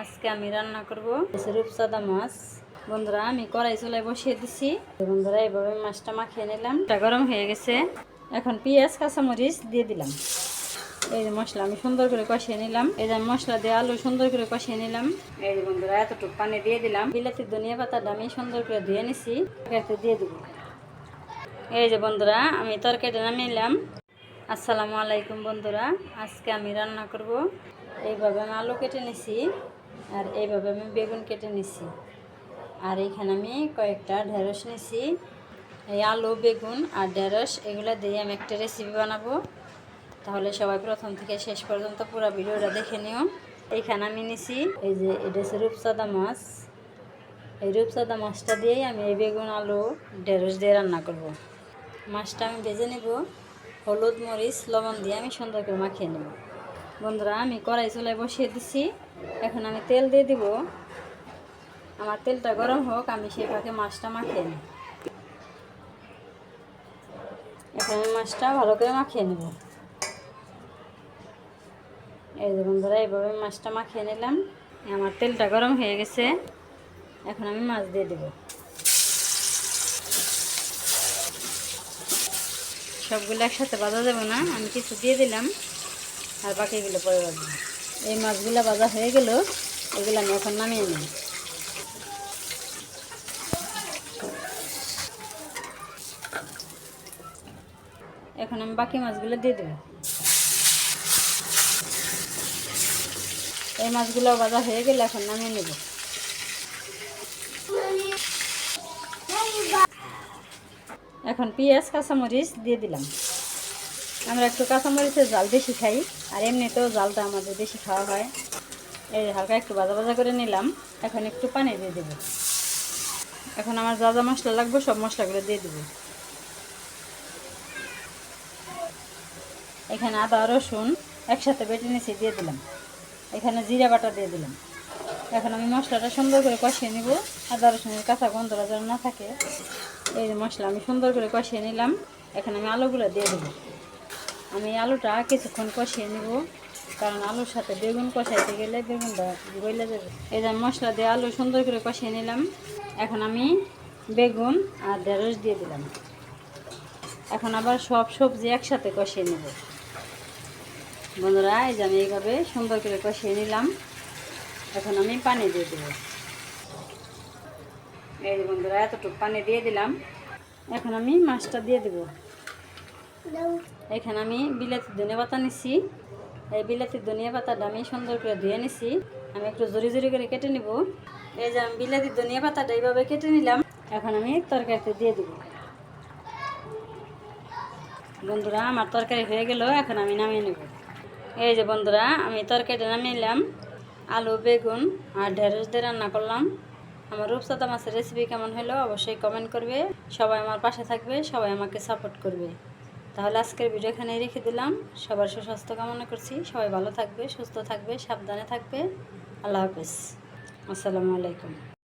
আজকে আমি রান্না করব রূপসাদা মাছ। বন্ধুরা, আমি কড়াই চুলায় বসিয়ে দিছি। বন্ধুরা এইভাবে মাছটা মাখিয়ে নিলাম। এটা গরম হয়ে গেছে। এখন পেঁয়াজ, কাঁচামরিচ দিয়ে দিলাম। এই যে মশলা আমি সুন্দর করে কষিয়ে নিলাম। এই যে মশলা দিয়ে আলু সুন্দর করে কষিয়ে নিলাম। এই যে বন্ধুরা, এতটুকু পানি দিয়ে দিলাম। বিলাতি, ধনিয়া পাতাটা আমি সুন্দর করে ধুয়ে নিছি। এতে দিয়ে দিব। এই যে বন্ধুরা, আমি তরকারিটা নামিয়ে নিলাম আসসালামু আলাইকুম বন্ধুরা, আজকে আমি রান্না করব। এইভাবে আমি আলু কেটে নিছি। আর এইভাবে আমি বেগুন কেটে নিছি। আর এখানে আমি কয়েকটা ঢেঁড়স নিছি। এই আলু, বেগুন আর ঢেঁড়স, এগুলো দিয়ে আমি একটা রেসিপি বানাবো। তাহলে সবাই প্রথম থেকে শেষ পর্যন্ত পুরো ভিডিওটা দেখে নিও। এইখানে আমি নিছি এই যে, এটা হচ্ছে রূপসাদা মাছ। এই রূপসাদা মাছটা দিয়েই আমি এই বেগুন, আলু, ঢেঁড়স দিয়ে রান্না করব। মাছটা আমি ভেজে নেব। হলুদ, মরিচ, লবণ দিয়ে আমি সুন্দর করে মাখিয়ে নেব। বন্ধুরা, আমি কড়াই চুলায় বসিয়ে দিছি। এখন আমি তেল দিয়ে দিব। আমার তেলটা গরম হোক, আমি সেই ফাঁকে মাছটা মাখিয়ে নিই এখন আমি মাছটা ভালো করে মাখিয়ে নেব। এই যে বন্ধুরা, এইভাবে মাছটা মাখিয়ে নিলাম। আমার তেলটা গরম হয়ে গেছে। এখন আমি মাছ দিয়ে দেব। সবগুলো একসাথে বাজা যাবে না, আমি কিছু দিয়ে দিলাম, আর বাকিগুলো পরে বাজবো এই মাছগুলো বাজা হয়ে গেল, এগুলো আমি এখন নামিয়ে নিই এখন আমি বাকি মাছগুলো দিয়ে দেবো। এই মাছগুলো ভাজা হয়ে গেলে এখন নামিয়ে নেব। এখন পেঁয়াজ, কাঁচামরিচ দিয়ে দিলাম। আমরা একটু কাঁচামরিচের জাল বেশি খাই, আর এমনিতেও জালটা আমাদের বেশি খাওয়া হয়। এই হালকা একটু ভাজা ভাজা করে নিলাম, এখন একটু পানি দিয়ে দেব। এখন আমার যা যা মশলা লাগবে সব মশলাগুলো দিয়ে দেবো। এখানে আদা, রসুন একসাথে বেটে নিচে দিয়ে দিলাম। এখানে জিরা বাটা দিয়ে দিলাম। এখন আমি মশলাটা সুন্দর করে কষিয়ে নিব। আদা, রসুনের কাঁচা গন্ধটা যেন না থাকে, এই মশলা আমি সুন্দর করে কষিয়ে নিলাম। এখন আমি আলুগুলো দিয়ে দেবো। আমি আলুটা কিছুক্ষণ কষিয়ে নিব, কারণ আলুর সাথে বেগুন কষাইতে গেলে বেগুনটা গইলে যাবে। এই যে মশলা দিয়ে আলু সুন্দর করে কষিয়ে নিলাম। এখন আমি বেগুন আর ঢেঁড়স দিয়ে দিলাম। এখন আবার সব সবজি একসাথে কষিয়ে নেব। বন্ধুরা, এই যে আমি এইভাবে সুন্দর করে কষিয়ে নিলাম। এখন আমি পানি দিয়ে দেবো। এই যে বন্ধুরা, এতটুকু পানি দিয়ে দিলাম। এখন আমি মাছটা দিয়ে দেব। এখানে আমি বিলাতি ধনিয়া পাতা নিছি। এই বিলাতি ধনিয়া পাতাটা আমি সুন্দর করে ধুয়ে নিছি। আমি একটু জোরে জোরে করে কেটে নিব। এই যে আমি বিলাতি ধনিয়া পাতাটা এইভাবে কেটে নিলাম। এখন আমি তরকারিতে দিয়ে দেবো। বন্ধুরা, আমার তরকারি হয়ে গেল, এখন আমি নামিয়ে নেব। এই যে বন্ধুরা, আমি তরকারিটা নামিয়ে নিলাম। আলু, বেগুন আর ঢেঁড়স দিয়ে রান্না করলাম। আমার রূপসাদা মাছের রেসিপি কেমন হলো অবশ্যই কমেন্ট করবে। সবাই আমার পাশে থাকবে, সবাই আমাকে সাপোর্ট করবে। তাহলে আজকের ভিডিও এখানেই রেখে দিলাম। সবার সুস্বাস্থ্য কামনা করছি। সবাই ভালো থাকবে, সুস্থ থাকবে, সাবধানে থাকবে। আল্লাহ হাফেজ। আসসালামু আলাইকুম।